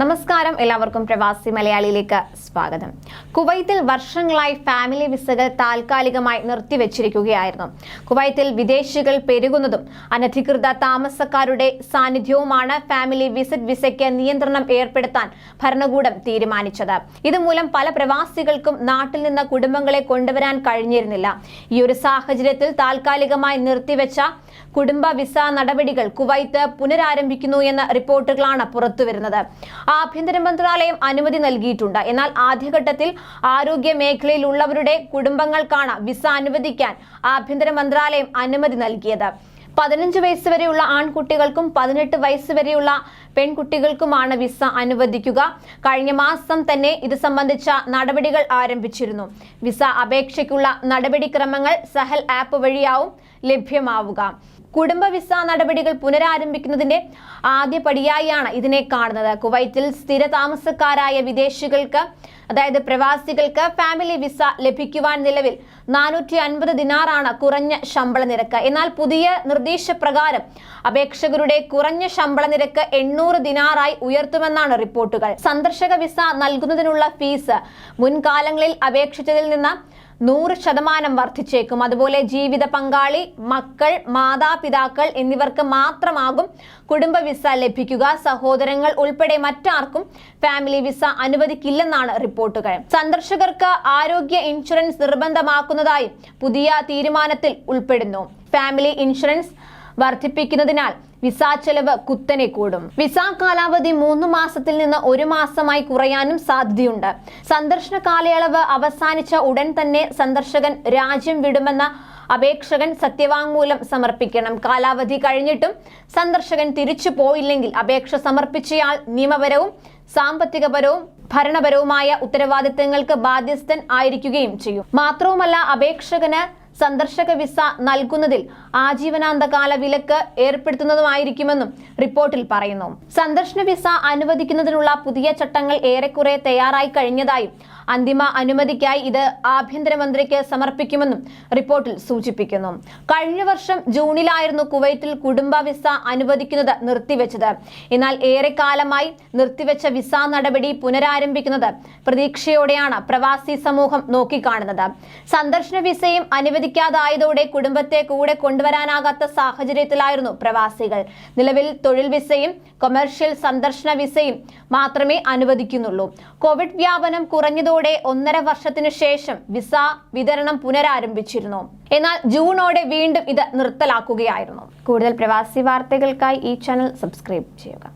നമസ്കാരം. എല്ലാവർക്കും പ്രവാസി മലയാളിയിലേക്ക് സ്വാഗതം. കുവൈത്തിൽ വർഷങ്ങളായി ഫാമിലി വിസകൾ താൽക്കാലികമായി നിർത്തിവെച്ചിരിക്കുകയായിരുന്നു. കുവൈത്തിൽ വിദേശികൾ പെരുകുന്നതും അനധികൃത താമസക്കാരുടെ സാന്നിധ്യവുമാണ് ഫാമിലി വിസിറ്റ് വിസയ്ക്ക് നിയന്ത്രണം ഏർപ്പെടുത്താൻ ഭരണകൂടം തീരുമാനിച്ചത്. ഇതുമൂലം പല പ്രവാസികൾക്കും നാട്ടിൽ നിന്ന് കുടുംബങ്ങളെ കൊണ്ടുവരാൻ കഴിഞ്ഞിരുന്നില്ല. ഈ ഒരു സാഹചര്യത്തിൽ താൽക്കാലികമായി നിർത്തിവെച്ച കുടുംബ വിസ നടപടികൾ കുവൈത്ത് പുനരാരംഭിക്കുന്നു എന്ന റിപ്പോർട്ടുകളാണ് പുറത്തുവരുന്നത്. ആഭ്യന്തര മന്ത്രാലയം അനുമതി നൽകിയിട്ടുണ്ട്. എന്നാൽ ആദ്യഘട്ടത്തിൽ ആരോഗ്യ മേഖലയിലുള്ളവരുടെ കുടുംബങ്ങൾക്കാണ് വിസ അനുവദിക്കാൻ ആഭ്യന്തര മന്ത്രാലയം അനുമതി നൽകിയത്. പതിനഞ്ച് വയസ്സ് വരെയുള്ള ആൺകുട്ടികൾക്കും പതിനെട്ട് വയസ്സ് വരെയുള്ള പെൺകുട്ടികൾക്കുമാണ് വിസ അനുവദിക്കുക. കഴിഞ്ഞ മാസം തന്നെ ഇത് സംബന്ധിച്ച നടപടികൾ ആരംഭിച്ചിരുന്നു. വിസ അപേക്ഷയ്ക്കുള്ള നടപടിക്രമങ്ങൾ സഹൽ ആപ്പ് വഴിയാവും ലഭ്യമാവുക. കുടുംബ വിസ നടപടികൾ പുനരാരംഭിക്കുന്നതിന്റെ ആദ്യ പടിയായാണ് ഇതിനെ കാണുന്നത്. കുവൈറ്റിൽ സ്ഥിര താമസക്കാരായ വിദേശികൾക്ക് അതായത് പ്രവാസികൾക്ക് ഫാമിലി വിസ ലഭിക്കുവാൻ നിലവിൽ നാനൂറ്റി അൻപത് ദിനാറാണ് കുറഞ്ഞ ശമ്പള നിരക്ക്. എന്നാൽ പുതിയ നിർദ്ദേശപ്രകാരം അപേക്ഷകരുടെ കുറഞ്ഞ ശമ്പള നിരക്ക് എണ്ണൂറ് ദിനാറായി ഉയർത്തുമെന്നാണ് റിപ്പോർട്ടുകൾ. സന്ദർശക വിസ നൽകുന്നതിനുള്ള ഫീസ് മുൻകാലങ്ങളിൽ അപേക്ഷിച്ചതിൽ നിന്ന് നൂറ് ശതമാനം വർദ്ധിച്ചേക്കും. അതുപോലെ ജീവിത പങ്കാളി മക്കൾ മാതാപിതാക്കൾ എന്നിവർക്ക് മാത്രമാകും കുടുംബ വിസ ലഭിക്കുക. സഹോദരങ്ങൾ ഉൾപ്പെടെ മറ്റാർക്കും ഫാമിലി വിസ അനുവദിക്കില്ലെന്നാണ് റിപ്പോർട്ടുകൾ. സന്ദർശകർക്ക് ആരോഗ്യ ഇൻഷുറൻസ് നിർബന്ധമാക്കുന്നതായി പുതിയ തീരുമാനത്തിൽ ഉൾപ്പെടുന്നു. ഫാമിലി ഇൻഷുറൻസ് വർദ്ധിപ്പിക്കുന്നതിനാൽ വിസ ചെലവ് കുത്തനെ കൂടും. വിസ കാലാവധി മൂന്ന് മാസത്തിൽ നിന്ന് ഒരു മാസമായി കുറയാനും സാധ്യതയുണ്ട്. സന്ദർശന കാലയളവ് അവസാനിച്ച ഉടൻ തന്നെ സന്ദർശകൻ രാജ്യം വിടുമെന്ന അപേക്ഷകൻ സത്യവാങ്മൂലം സമർപ്പിക്കണം. കാലാവധി കഴിഞ്ഞിട്ടും സന്ദർശകൻ തിരിച്ചു പോയില്ലെങ്കിൽ അപേക്ഷ സമർപ്പിച്ചയാൾ നിയമപരവും സാമ്പത്തികപരവും ഭരണപരവുമായ ഉത്തരവാദിത്തങ്ങൾക്ക് ബാധ്യസ്ഥൻ ആയിരിക്കുകയും ചെയ്യും. മാത്രവുമല്ല അപേക്ഷകന് സന്ദർശക വിസ നൽകുന്നതിൽ ആജീവനാന്തകാല വിലക്ക് ഏർപ്പെടുത്തുന്നതുമായിരിക്കുമെന്നും റിപ്പോർട്ടിൽ പറയുന്നു. സന്ദർശന വിസ അനുവദിക്കുന്നതിനുള്ള പുതിയ ചട്ടങ്ങൾ ഏറെക്കുറെ തയ്യാറായി കഴിഞ്ഞതായും അന്തിമ അനുമതിക്കായി ഇത് ആഭ്യന്തരമന്ത്രിക്ക് സമർപ്പിക്കുമെന്നും റിപ്പോർട്ടിൽ സൂചിപ്പിക്കുന്നു. കഴിഞ്ഞ വർഷം ജൂണിലായിരുന്നു കുവൈറ്റിൽ കുടുംബ വിസ അനുവദിക്കുന്നത് നിർത്തിവെച്ചത്. എന്നാൽ ഏറെക്കാലമായി നിർത്തിവെച്ച വിസ നടപടി പുനരാരംഭിക്കുന്നത് പ്രതീക്ഷയോടെയാണ് പ്രവാസി സമൂഹം നോക്കിക്കാണുന്നത്. സന്ദർശന വിസയും അനുവദിക്കാതായതോടെ കുടുംബത്തെ കൂടെ കൊണ്ടുവരാനാകാത്ത സാഹചര്യത്തിലായിരുന്നു പ്രവാസികൾ. നിലവിൽ തൊഴിൽ വിസയും കൊമേഴ്ഷ്യൽ സന്ദർശന വിസയും മാത്രമേ അനുവദിക്കുന്നുള്ളൂ. കോവിഡ് വ്യാപനം കുറഞ്ഞതോടെ ഒന്നര വർഷത്തിനു ശേഷം വിസ വിതരണം പുനരാരംഭിച്ചിരുന്നു എന്നാൽ ജൂണോടെ വീണ്ടും ഇത് നിർത്തലാക്കുകയായിരുന്നു. കൂടുതൽ പ്രവാസി വാർത്തകൾക്കായി ഈ ചാനൽ സബ്സ്ക്രൈബ് ചെയ്യുക.